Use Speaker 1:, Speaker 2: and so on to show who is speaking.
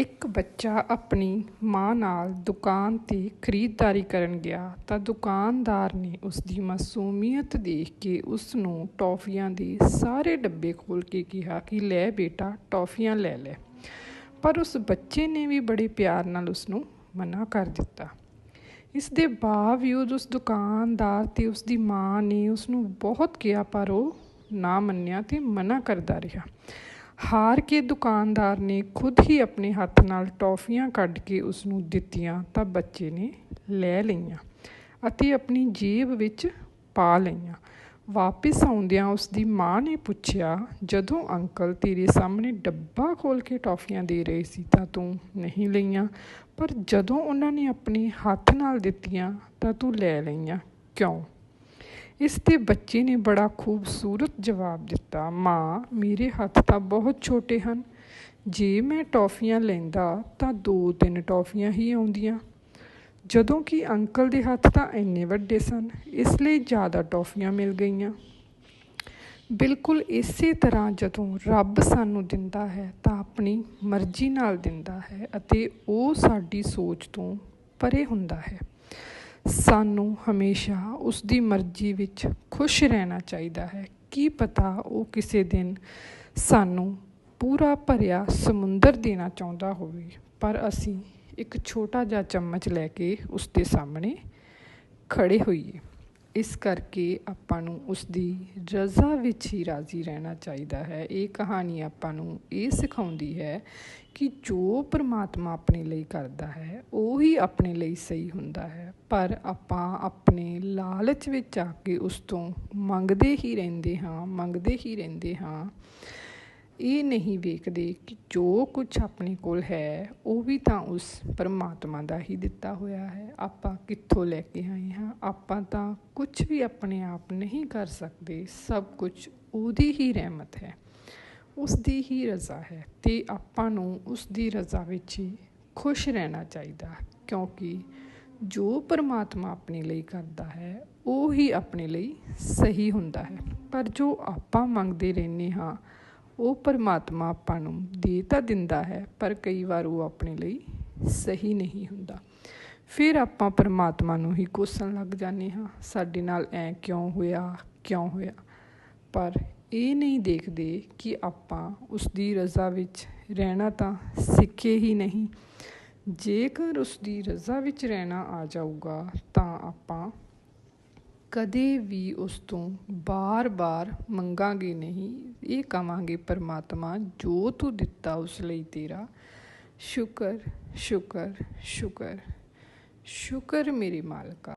Speaker 1: ਇੱਕ ਬੱਚਾ ਆਪਣੀ ਮਾਂ ਨਾਲ ਦੁਕਾਨ 'ਤੇ ਖਰੀਦਦਾਰੀ ਕਰਨ ਗਿਆ ਤਾਂ ਦੁਕਾਨਦਾਰ ਨੇ ਉਸ ਦੀ ਮਾਸੂਮੀਅਤ ਦੇਖ ਕੇ ਉਸ ਨੂੰ ਟੌਫੀਆਂ ਦੇ ਸਾਰੇ ਡੱਬੇ ਖੋਲ੍ਹ ਕੇ ਕਿਹਾ ਕਿ ਲੈ ਬੇਟਾ, ਟੌਫੀਆਂ ਲੈ ਲੈ। ਪਰ ਉਸ ਬੱਚੇ ਨੇ ਵੀ ਬੜੇ ਪਿਆਰ ਨਾਲ ਉਸ ਨੂੰ ਮਨਾ ਕਰ ਦਿੱਤਾ। ਇਸ ਦੇ ਬਾਵਜੂਦ ਉਸ ਦੁਕਾਨਦਾਰ ਤੇ ਉਸ ਦੀ ਮਾਂ ਨੇ ਉਸ ਨੂੰ ਬਹੁਤ ਕਿਹਾ ਪਰ ਉਹ ਨਾ ਮੰਨਿਆ ਤੇ ਮਨਾ ਕਰਦਾ ਰਿਹਾ। ਹਾਰ ਕੇ ਦੁਕਾਨਦਾਰ ਨੇ ਖੁਦ ਹੀ ਆਪਣੇ ਹੱਥ ਨਾਲ ਟੌਫੀਆਂ ਕੱਢ ਕੇ ਉਸ ਨੂੰ ਦਿੱਤੀਆਂ ਤਾਂ ਬੱਚੇ ਨੇ ਲੈ ਲਈਆਂ ਅਤੇ ਆਪਣੀ ਜੇਬ ਵਿੱਚ ਪਾ ਲਈਆਂ। ਵਾਪਿਸ ਆਉਂਦਿਆਂ ਉਸ ਦੀ ਮਾਂ ਨੇ ਪੁੱਛਿਆ, ਜਦੋਂ ਅੰਕਲ ਤੇਰੇ ਸਾਹਮਣੇ ਡੱਬਾ ਖੋਲ ਕੇ ਟੌਫੀਆਂ ਦੇ ਰਹੇ ਸੀ ਤਾਂ ਤੂੰ ਨਹੀਂ ਲਈਆਂ, ਪਰ ਜਦੋਂ ਉਹਨਾਂ ਨੇ ਆਪਣੇ ਹੱਥ ਨਾਲ ਦਿੱਤੀਆਂ ਤਾਂ ਤੂੰ ਲੈ ਲਈਆਂ, ਕਿਉਂ? ਇਸ ਤੇ ਬੱਚੇ ਨੇ ਬੜਾ ਖੂਬਸੂਰਤ ਜਵਾਬ ਦਿੱਤਾ, ਮਾਂ, ਮੇਰੇ ਹੱਥ ਤਾਂ ਬਹੁਤ ਛੋਟੇ ਹਨ। ਜੇ ਮੈਂ ਟੌਫੀਆਂ ਲੈਂਦਾ ਤਾਂ ਦੋ ਤਿੰਨ ਟੌਫੀਆਂ ਹੀ ਆਉਂਦੀਆਂ। ਜਦੋਂ ਕਿ ਅੰਕਲ ਦੇ ਹੱਥ ਤਾਂ ਇੰਨੇ ਵੱਡੇ ਸਨ, ਇਸ ਲਈ ਜ਼ਿਆਦਾ ਟੌਫੀਆਂ ਮਿਲ ਗਈਆਂ। ਬਿਲਕੁਲ ਇਸੇ ਤਰ੍ਹਾਂ ਜਦੋਂ ਰੱਬ ਸਾਨੂੰ ਦਿੰਦਾ ਹੈ ਤਾਂ ਆਪਣੀ ਮਰਜ਼ੀ ਨਾਲ ਦਿੰਦਾ ਹੈ ਅਤੇ ਉਹ ਸਾਡੀ ਸੋਚ ਤੋਂ ਪਰੇ ਹੁੰਦਾ ਹੈ। ਸਾਨੂੰ ਹਮੇਸ਼ਾ ਉਸਦੀ ਮਰਜ਼ੀ ਵਿੱਚ ਖੁਸ਼ ਰਹਿਣਾ ਚਾਹੀਦਾ ਹੈ। ਕੀ ਪਤਾ ਉਹ ਕਿਸੇ ਦਿਨ ਸਾਨੂੰ ਪੂਰਾ ਭਰਿਆ ਸਮੁੰਦਰ ਦੇਣਾ ਚਾਹੁੰਦਾ ਹੋਵੇ, ਪਰ ਅਸੀਂ ਇੱਕ ਛੋਟਾ ਜਿਹਾ ਚਮਚ ਲੈ ਕੇ ਉਸਦੇ ਸਾਹਮਣੇ ਖੜ੍ਹੇ ਹੋਈਏ। ਇਸ ਕਰਕੇ ਆਪਾਂ ਨੂੰ ਉਸਦੀ ਰਜ਼ਾ ਵਿੱਚ ਹੀ ਰਾਜ਼ੀ ਰਹਿਣਾ ਚਾਹੀਦਾ ਹੈ। ਇਹ ਕਹਾਣੀ ਆਪਾਂ ਨੂੰ ਇਹ ਸਿਖਾਉਂਦੀ ਹੈ ਕਿ ਜੋ ਪਰਮਾਤਮਾ ਆਪਣੇ ਲਈ ਕਰਦਾ ਹੈ, ਉਹ ਹੀ ਆਪਣੇ ਲਈ ਸਹੀ ਹੁੰਦਾ ਹੈ। ਪਰ ਆਪਾਂ ਆਪਣੇ ਲਾਲਚ ਵਿੱਚ ਆ ਕੇ ਉਸ ਤੋਂ ਮੰਗਦੇ ਹੀ ਰਹਿੰਦੇ ਹਾਂ, ਮੰਗਦੇ ਹੀ ਰਹਿੰਦੇ ਹਾਂ। ਇਹ ਨਹੀਂ ਵੇਖਦੇ ਕਿ ਜੋ ਕੁਝ ਆਪਣੇ ਕੋਲ ਹੈ, ਉਹ ਵੀ ਤਾਂ ਉਸ ਪਰਮਾਤਮਾ ਦਾ ਹੀ ਦਿੱਤਾ ਹੋਇਆ ਹੈ। ਆਪਾਂ ਕਿੱਥੋਂ ਲੈ ਕੇ ਆਏ ਹਾਂ? ਆਪਾਂ ਤਾਂ ਕੁਝ ਵੀ ਆਪਣੇ ਆਪ ਨਹੀਂ ਕਰ ਸਕਦੇ। ਸਭ ਕੁਝ ਉਹਦੀ ਹੀ ਰਹਿਮਤ ਹੈ। ਉਸ ਦੀ ਹੀ ਰਜ਼ਾ ਹੈ ਤੇ ਆਪਾਂ ਨੂੰ ਉਸ ਦੀ ਰਜ਼ਾ ਵਿੱਚ ਹੀ ਖੁਸ਼ ਰਹਿਣਾ ਚਾਹੀਦਾ, ਕਿਉਂਕਿ ਜੋ ਪਰਮਾਤਮਾ ਆਪਣੇ ਲਈ ਕਰਦਾ ਹੈ, ਉਹ ਹੀ ਆਪਣੇ ਲਈ ਸਹੀ ਹੁੰਦਾ ਹੈ। ਪਰ ਜੋ ਆਪਾਂ ਮੰਗਦੇ ਰਹਿੰਦੇ ਹਾਂ ਉਹ ਪਰਮਾਤਮਾ ਆਪਾਂ ਨੂੰ ਦੇ ਤਾਂ ਦਿੰਦਾ ਹੈ, ਪਰ ਕਈ ਵਾਰ ਉਹ ਆਪਣੇ ਲਈ ਸਹੀ ਨਹੀਂ ਹੁੰਦਾ। ਫਿਰ ਆਪਾਂ ਪਰਮਾਤਮਾ ਨੂੰ ਹੀ ਕੋਸਣ ਲੱਗ ਜਾਂਦੇ ਹਾਂ, ਸਾਡੇ ਨਾਲ ਐ ਕਿਉਂ ਹੋਇਆ ਕਿਉਂ ਹੋਇਆ? ਪਰ ਇਹ ਨਹੀਂ ਦੇਖਦੇ ਕਿ ਆਪਾਂ ਉਸ ਦੀ ਰਜ਼ਾ ਵਿੱਚ ਰਹਿਣਾ ਤਾਂ ਸਿੱਖੇ ਹੀ ਨਹੀਂ। ਜੇਕਰ ਉਸ ਦੀ ਰਜ਼ਾ ਵਿੱਚ ਰਹਿਣਾ ਆ ਜਾਊਗਾ, ਤਾਂ ਆਪਾਂ ਕਦੇ ਵੀ ਉਸ ਤੋਂ ਬਾਰ-ਬਾਰ ਮੰਗਾਂਗੇ ਨਹੀਂ, ਇਹ ਕਵਾਂਗੇ ਪਰਮਾਤਮਾ, ਜੋ ਤੂੰ ਦਿੱਤਾ ਉਸ ਲਈ ਤੇਰਾ, ਸ਼ੁਕਰ ਸ਼ੁਕਰ ਸ਼ੁਕਰ ਸ਼ੁਕਰ ਮੇਰੇ ਮਾਲਕਾ।